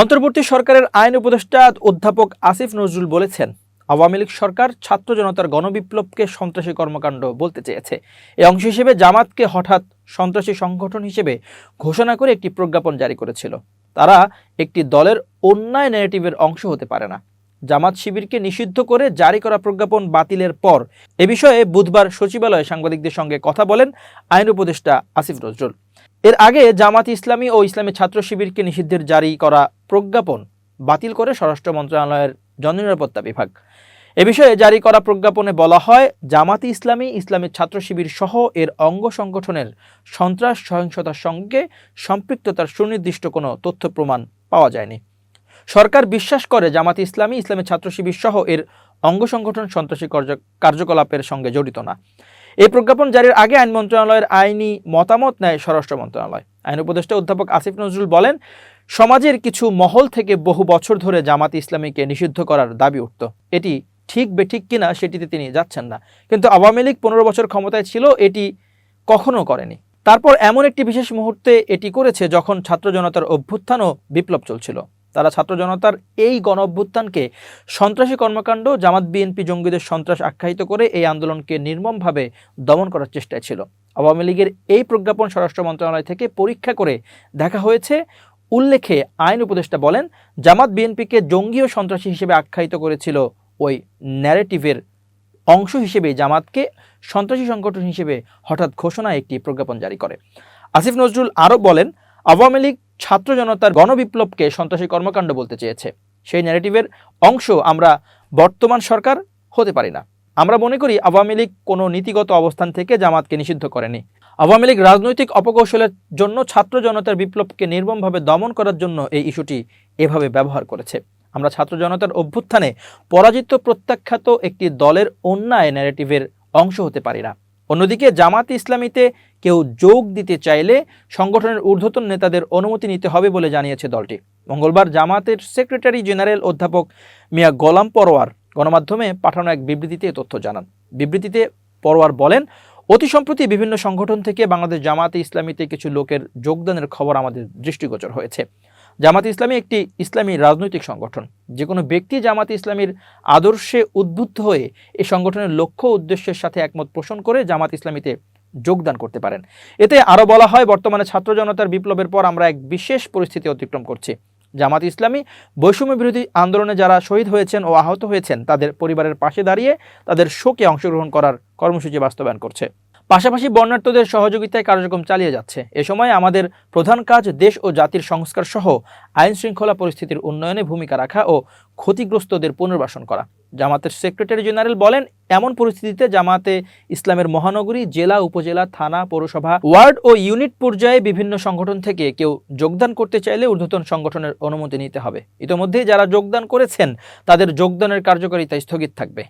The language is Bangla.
অন্তর্বর্তী সরকারের আইন উপদেষ্টা অধ্যাপক আসিফ নজরুল বলেছেন, আওয়ামী লীগ সরকার ছাত্র জনতার গণবিপ্লবকে সন্ত্রাসী কর্মকাণ্ড বলতে চেয়েছে। এই অংশ হিসেবে জামাতকে হঠাৎ সন্ত্রাসী সংগঠন হিসেবে ঘোষণা করে একটি প্রজ্ঞাপন জারি করেছিল। তারা একটি দলের অন্যায় ন্যারেটিভের অংশ হতে পারে না। জামাত শিবিরকে নিষিদ্ধ করে জারি করা প্রজ্ঞাপন বাতিলের পর এ বিষয়ে বুধবার সচিবালয়ে সাংবাদিকদের সঙ্গে কথা বলেন আইন উপদেষ্টা আসিফ নজরুল। এর আগে জামাত ইসলামী ও ইসলামী ছাত্র শিবিরকে নিষিদ্ধের জারি করা প্রজ্ঞাপন বাতিল করে স্বরাষ্ট্র মন্ত্রণালয়ের জননিরাপত্তা বিভাগ। এ বিষয়ে জারি করা প্রজ্ঞাপনে বলা হয়, জামাতি ইসলামী ইসলামী ছাত্র শিবির সহ এর অঙ্গ সংগঠনের সন্ত্রাস সহিংসতার সঙ্গে সম্পৃক্ততার সুনির্দিষ্ট কোনো তথ্য প্রমাণ পাওয়া যায়নি। সরকার বিশ্বাস করে জামাতি ইসলামী ইসলামী ছাত্র শিবির সহ এর অঙ্গ সংগঠন সন্ত্রাসী কার্য- কার্যকলাপের সঙ্গে জড়িত না। এই প্রজ্ঞাপন জারির আগে আইন মন্ত্রণালয়ের আইনি মতামত নেয় স্বরাষ্ট্র মন্ত্রণালয়। আইন উপদেষ্টা অধ্যাপক আসিফ নজরুল বলেন, সমাজের কিছু মহল থেকে বহু বছর ধরে জামাত ইসলামীকে নিষিদ্ধ করার দাবি উঠত। এটি ঠিক বেঠিক কিনা সেটিতে তিনি যাচ্ছেন না। কিন্তু আওয়ামী লীগ পনেরো বছর ক্ষমতায় ছিল, এটি কখনো করেনি। তারপর এমন একটি বিশেষ মুহূর্তে এটি করেছে যখন ছাত্র জনতার অভ্যুত্থান ও বিপ্লব চলছিল। তারা ছাত্র জনতার এই গণ অভ্যুত্থানকে সন্ত্রাসী কর্মকাণ্ড, জামাত, বিএনপি জঙ্গিদের সন্ত্রাস আখ্যায়িত করে এই আন্দোলনকে নির্মমভাবে দমন করার চেষ্টায় ছিল। আওয়ামী লীগের এই প্রজ্ঞাপন স্বরাষ্ট্র মন্ত্রণালয় থেকে পরীক্ষা করে দেখা হয়েছে। উল্লেখে আইন উপদেষ্টা বলেন, জামাত বিএনপিকে জঙ্গি ও সন্ত্রাসী হিসেবে আখ্যায়িত করেছিল ওই ন্যারেটিভের অংশ হিসেবে জামাতকে সন্ত্রাসী সংগঠন হিসেবে হঠাৎ ঘোষণায় একটি প্রজ্ঞাপন জারি করে। আসিফ নজরুল আরও বলেন, আওয়ামী লীগ ছাত্র জনতার গণবিপ্লবকে সন্ত্রাসী কর্মকাণ্ড বলতে চেয়েছে। সেই ন্যারেটিভের অংশ আমরা বর্তমান সরকার হতে পারি না। আমরা মনে করি আওয়ামী লীগ কোনো নীতিগত অবস্থান থেকে জামাতকে নিষিদ্ধ করেনি। আওয়ামী লীগ রাজনৈতিক অপকৌশলের জন্য ছাত্র জনতার বিপ্লবকে নির্মমভাবে দমন করার জন্য এই ইস্যুটি এভাবে ব্যবহার করেছে। আমরা ছাত্র জনতার অভ্যুত্থানে পরাজিত প্রত্যাখ্যাত একটি দলের অন্যায় ন্যারেটিভের অংশ হতে পারি না। অন্যদিকে জামাত ইসলামীতে কেউ যোগ দিতে চাইলে সংগঠনের ঊর্ধ্বতন নেতাদের অনুমতি নিতে হবে বলে জানিয়েছে দলটি। মঙ্গলবার জামাতের সেক্রেটারি জেনারেল অধ্যাপক মিয়া গোলাম পরোয়ার গণমাধ্যমে পাঠানো এক বিবৃতিতে তথ্য জানান। বিবৃতিতে পরোয়ার বলেন, অতি সম্প্রতি বিভিন্ন সংগঠন থেকে বাংলাদেশ জামাতে ইসলামীতে কিছু লোকের যোগদানের খবর আমাদের দৃষ্টিগোচর হয়েছে। জামাত ইসলামী একটি ইসলামী রাজনৈতিক সংগঠন। যে কোনো ব্যক্তি জামাত ইসলামীর আদর্শে উদ্বুদ্ধ হয়ে এই সংগঠনের লক্ষ্য উদ্দেশ্যের সাথে একমত পোষণ করে জামাত ইসলামীতে যোগদান করতে পারেন। এতে আরও বলা হয়, বর্তমানে ছাত্র জনতার বিপ্লবের পর আমরা এক বিশেষ পরিস্থিতি অতিক্রম করছি। জামাত ইসলামী বৈষম্য বিরোধী আন্দোলনে যারা শহীদ হয়েছেন ও আহত হয়েছেন, তাদের পরিবারের পাশে দাঁড়িয়ে তাদের শোকে অংশগ্রহণ করার কর্মসূচি বাস্তবায়ন করছে। পাশাপাশি বর্ণাঢ্যদের সহযোগিতায় কার্যক্রম চালিয়ে যাচ্ছে। এ সময় আমাদের প্রধান কাজ দেশ ও জাতির সংস্কার সহ আইন শৃঙ্খলা পরিস্থিতির উন্নয়নে ভূমিকা রাখা ও ক্ষতিগ্রস্তদের পুনর্বাসন করা। জামাতের সেক্রেটারি জেনারেল বলেন, এমন পরিস্থিতিতে জামাতে ইসলামের মহানগরী, জেলা, উপজেলা, থানা, পৌরসভা, ওয়ার্ড ও ইউনিট পর্যায়ে বিভিন্ন সংগঠন থেকে কেউ যোগদান করতে চাইলে ঊর্ধ্বতন সংগঠনের অনুমতি নিতে হবে। ইতোমধ্যেই যারা যোগদান করেছেন, তাদের যোগদানের কার্যকারিতা স্থগিত থাকবে।